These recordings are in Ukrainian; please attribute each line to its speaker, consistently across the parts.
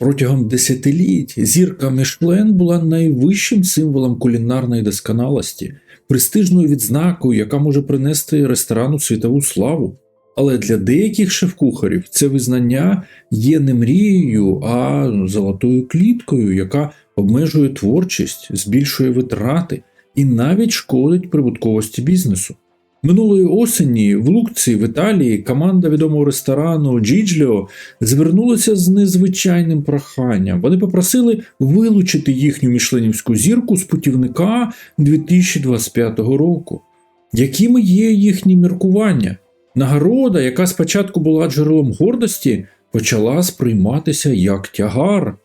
Speaker 1: Протягом десятиліть зірка Мішлен була найвищим символом кулінарної досконалості, престижною відзнакою, яка може принести ресторану світову славу. Але для деяких шеф-кухарів це визнання є не мрією, а золотою кліткою, яка обмежує творчість, збільшує витрати і навіть шкодить прибутковості бізнесу. Минулої осені в Лукці в Італії команда відомого ресторану Джіджліо звернулася з незвичайним проханням. Вони попросили вилучити їхню мішленівську зірку з путівника 2025 року. Якими є їхні міркування? Нагорода, яка спочатку була джерелом гордості, почала сприйматися як тягар.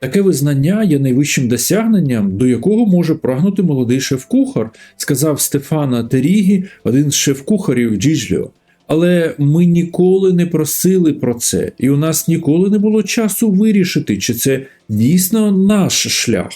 Speaker 1: Таке визнання є найвищим досягненням, до якого може прагнути молодий шеф-кухар, сказав Стефана Терігі, один з шеф-кухарів Джіжліо. Але ми ніколи не просили про це, і у нас ніколи не було часу вирішити, чи це дійсно наш шлях.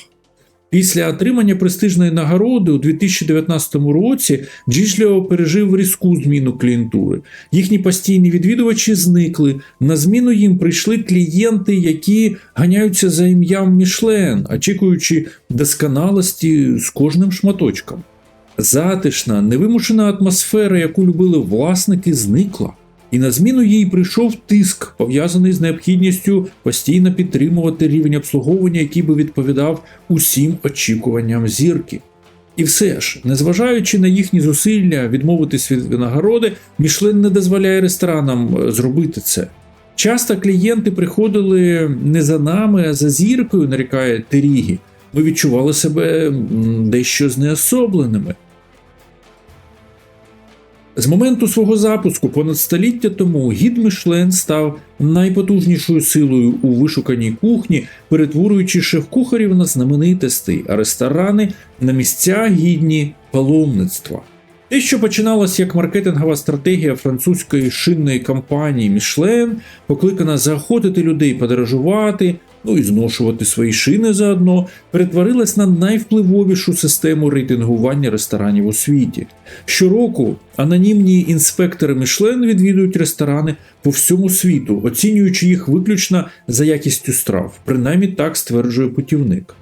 Speaker 1: Після отримання престижної нагороди у 2019 році Джіжліо пережив різку зміну клієнтури. Їхні постійні відвідувачі зникли. На зміну їм прийшли клієнти, які ганяються за ім'ям Мішлен, очікуючи досконалості з кожним шматочком. Затишна, невимушена атмосфера, яку любили власники, зникла. І на зміну їй прийшов тиск, пов'язаний з необхідністю постійно підтримувати рівень обслуговування, який би відповідав усім очікуванням зірки. І все ж, незважаючи на їхні зусилля відмовитись від винагороди, Мішлен не дозволяє ресторанам е, зробити це. Часто клієнти приходили не за нами, а за зіркою, нарікає Терігі. Ми відчували себе дещо знеособленими. З моменту свого запуску понад століття тому гід Мішлен став найпотужнішою силою у вишуканій кухні, перетворюючи шеф-кухарів на знаменитостей, а ресторани на місця гідні паломництва. Те, що починалось як маркетингова стратегія французької шинної компанії Мішлен, покликана заохотити людей подорожувати, ну і зношувати свої шини заодно, перетворилась на найвпливовішу систему рейтингування ресторанів у світі. Щороку анонімні інспектори Мішлен відвідують ресторани по всьому світу, оцінюючи їх виключно за якістю страв, принаймні так стверджує путівник.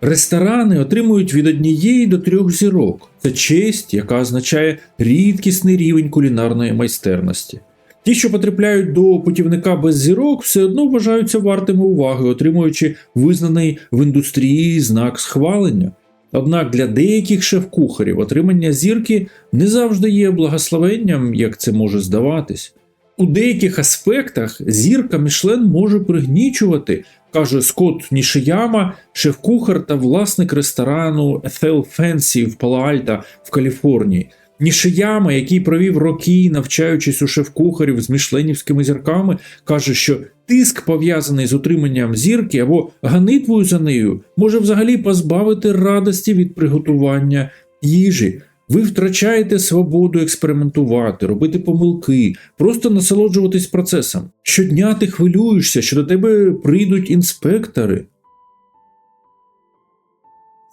Speaker 1: Ресторани отримують від однієї до трьох зірок. Це честь, яка означає рідкісний рівень кулінарної майстерності. Ті, що потрапляють до путівника без зірок, все одно вважаються вартими уваги, отримуючи визнаний в індустрії знак схвалення. Однак для деяких шеф-кухарів отримання зірки не завжди є благословенням, як це може здаватись. У деяких аспектах зірка Мішлен може пригнічувати, каже Скотт Нішияма, шеф-кухар та власник ресторану Ethel Fancy в Пало-Альто в Каліфорнії. Нішияма, який провів роки, навчаючись у шеф-кухарів з мішленівськими зірками, каже, що тиск, пов'язаний з утриманням зірки або ганитвою за нею, може взагалі позбавити радості від приготування їжі. Ви втрачаєте свободу експериментувати, робити помилки, просто насолоджуватись процесом. Щодня ти хвилюєшся, що до тебе прийдуть інспектори.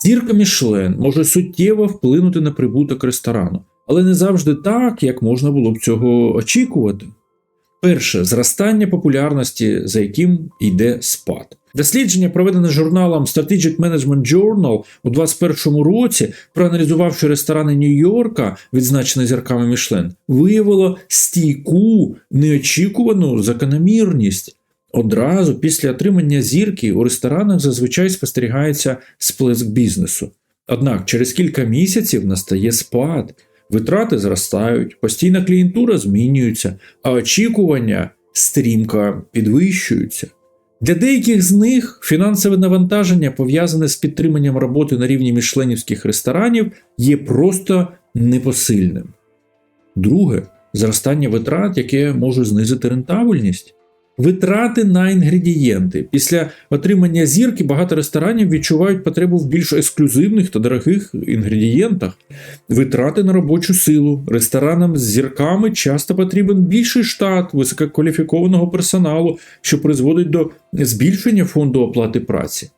Speaker 1: Зірка Мішлен може суттєво вплинути на прибуток ресторану, але не завжди так, як можна було б цього очікувати. Перше зростання популярності, за яким йде спад. Дослідження, проведене журналом Strategic Management Journal у 2021 році, проаналізувавши ресторани Нью-Йорка, відзначені зірками Мішлен, виявило стійку неочікувану закономірність. Одразу після отримання зірки у ресторанах зазвичай спостерігається сплеск бізнесу. Однак через кілька місяців настає спад, витрати зростають, постійна клієнтура змінюється, а очікування стрімко підвищуються. Для деяких з них фінансове навантаження, пов'язане з підтриманням роботи на рівні мішленівських ресторанів, є просто непосильним. Друге зростання витрат, яке може знизити рентабельність. Витрати на інгредієнти. Після отримання зірки багато ресторанів відчувають потребу в більш ексклюзивних та дорогих інгредієнтах. Витрати на робочу силу. Ресторанам з зірками часто потрібен більший штат висококваліфікованого персоналу, що призводить до збільшення фонду оплати праці.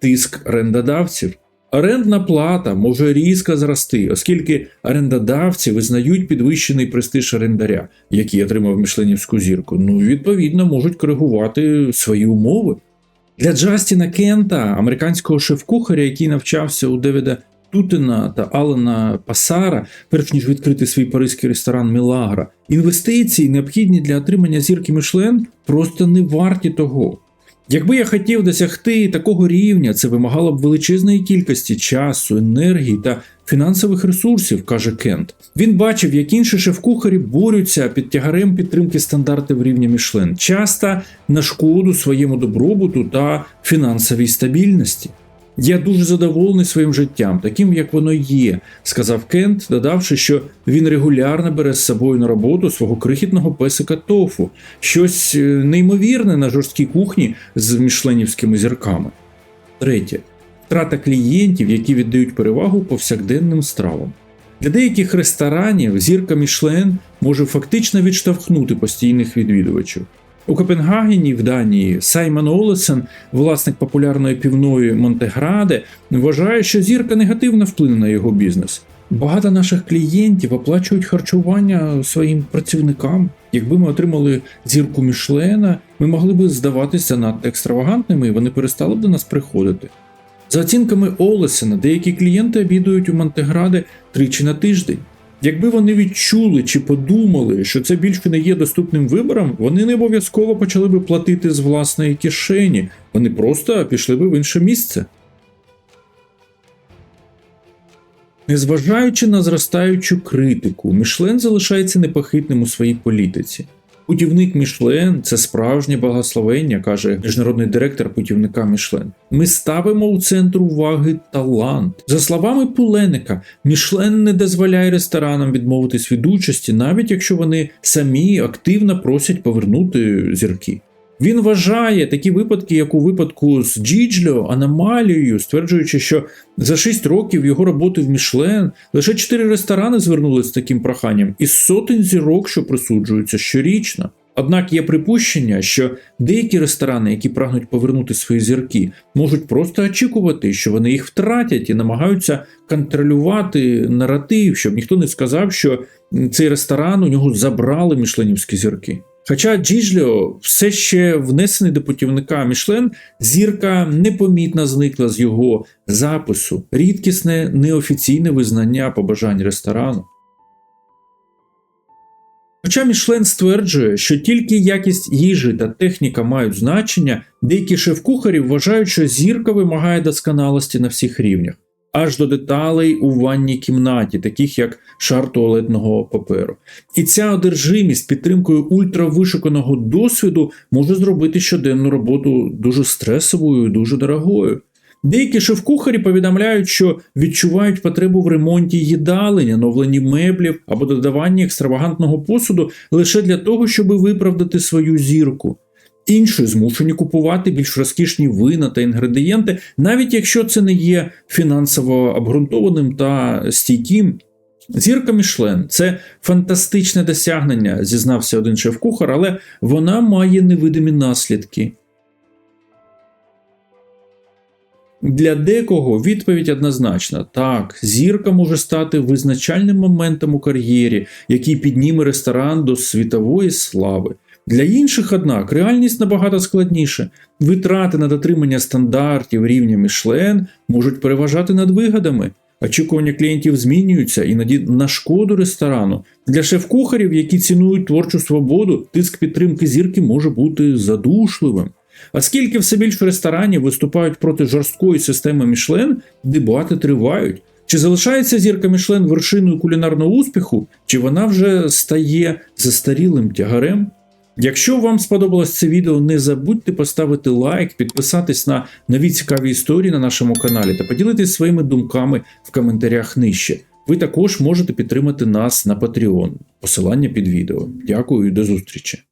Speaker 1: Тиск орендодавців. Орендна плата може різко зрости, оскільки орендодавці визнають підвищений престиж орендаря, який отримав мішленівську зірку. Ну відповідно можуть коригувати свої умови. Для Джастіна Кента, американського шеф-кухаря, який навчався у Девіда Тутена та Алена Пасара, перш ніж відкрити свій паризький ресторан Мілагра, інвестиції, необхідні для отримання зірки Мішлен, просто не варті того. Якби я хотів досягти такого рівня, це вимагало б величезної кількості часу, енергії та фінансових ресурсів, каже Кент. Він бачив, як інші шеф-кухарі борються під тягарем підтримки стандартів рівня Мішлен, часто на шкоду своєму добробуту та фінансовій стабільності. Я дуже задоволений своїм життям, таким як воно є, сказав Кент, додавши, що він регулярно бере з собою на роботу свого крихітного песика тофу, щось е, неймовірне на жорсткій кухні з мішленівськими зірками. Третє втрата клієнтів, які віддають перевагу повсякденним стравам. Для деяких ресторанів зірка Мішлен може фактично відштовхнути постійних відвідувачів. У Копенгагені в Данії Саймон Олесен, власник популярної півної Монтеграде, вважає, що зірка негативно вплине на його бізнес. Багато наших клієнтів оплачують харчування своїм працівникам. Якби ми отримали зірку Мішлена, ми могли б здаватися надто екстравагантними, і вони перестали б до нас приходити. За оцінками Олесена, деякі клієнти обідують у Монтеграде тричі на тиждень. Якби вони відчули чи подумали, що це більше не є доступним вибором, вони не обов'язково почали би платити з власної кишені, вони просто пішли би в інше місце. Незважаючи на зростаючу критику, Мішлен залишається непохитним у своїй політиці. Путівник Мішлен це справжнє благословення, каже міжнародний директор путівника Мішлен. Ми ставимо у центр уваги талант. За словами Пуленика, Мішлен не дозволяє ресторанам відмовитись від участі, навіть якщо вони самі активно просять повернути зірки. Він вважає такі випадки, як у випадку з Джіджльо, аномалією, стверджуючи, що за 6 років його роботи в Мішлен лише 4 ресторани звернулися з таким проханням із сотень зірок, що присуджуються щорічно. Однак є припущення, що деякі ресторани, які прагнуть повернути свої зірки, можуть просто очікувати, що вони їх втратять і намагаються контролювати наратив, щоб ніхто не сказав, що цей ресторан у нього забрали мішленівські зірки. Хоча Джіжліо все ще внесений до путівника Мішлен, зірка непомітно зникла з його запису, рідкісне неофіційне визнання побажань ресторану. Хоча Мішлен стверджує, що тільки якість їжі та техніка мають значення, деякі шеф-кухарі вважають, що зірка вимагає досконалості на всіх рівнях аж до деталей у ванній кімнаті, таких як шар туалетного паперу. І ця одержимість підтримкою ультравишуканого досвіду може зробити щоденну роботу дуже стресовою і дуже дорогою. Деякі шеф-кухарі повідомляють, що відчувають потребу в ремонті їдалень, оновленні меблів або додаванні екстравагантного посуду лише для того, щоб виправдати свою зірку. Інші змушені купувати більш розкішні вина та інгредієнти, навіть якщо це не є фінансово обґрунтованим та стійким. Зірка Мішлен це фантастичне досягнення, зізнався один шеф-кухар, але вона має невидимі наслідки. Для декого відповідь однозначна: так, зірка може стати визначальним моментом у кар'єрі, який підніме ресторан до світової слави. Для інших, однак, реальність набагато складніша. Витрати на дотримання стандартів рівня Мішлен можуть переважати над вигадами. Очікування клієнтів змінюються іноді на шкоду ресторану. Для шеф-кухарів, які цінують творчу свободу, тиск підтримки зірки може бути задушливим. Оскільки все більше ресторанів виступають проти жорсткої системи Мішлен, дебати тривають. Чи залишається зірка Мішлен вершиною кулінарного успіху, чи вона вже стає застарілим тягарем? Якщо вам сподобалось це відео, не забудьте поставити лайк, підписатись на нові цікаві історії на нашому каналі та поділитись своїми думками в коментарях нижче. Ви також можете підтримати нас на Patreon. Посилання під відео. Дякую і до зустрічі!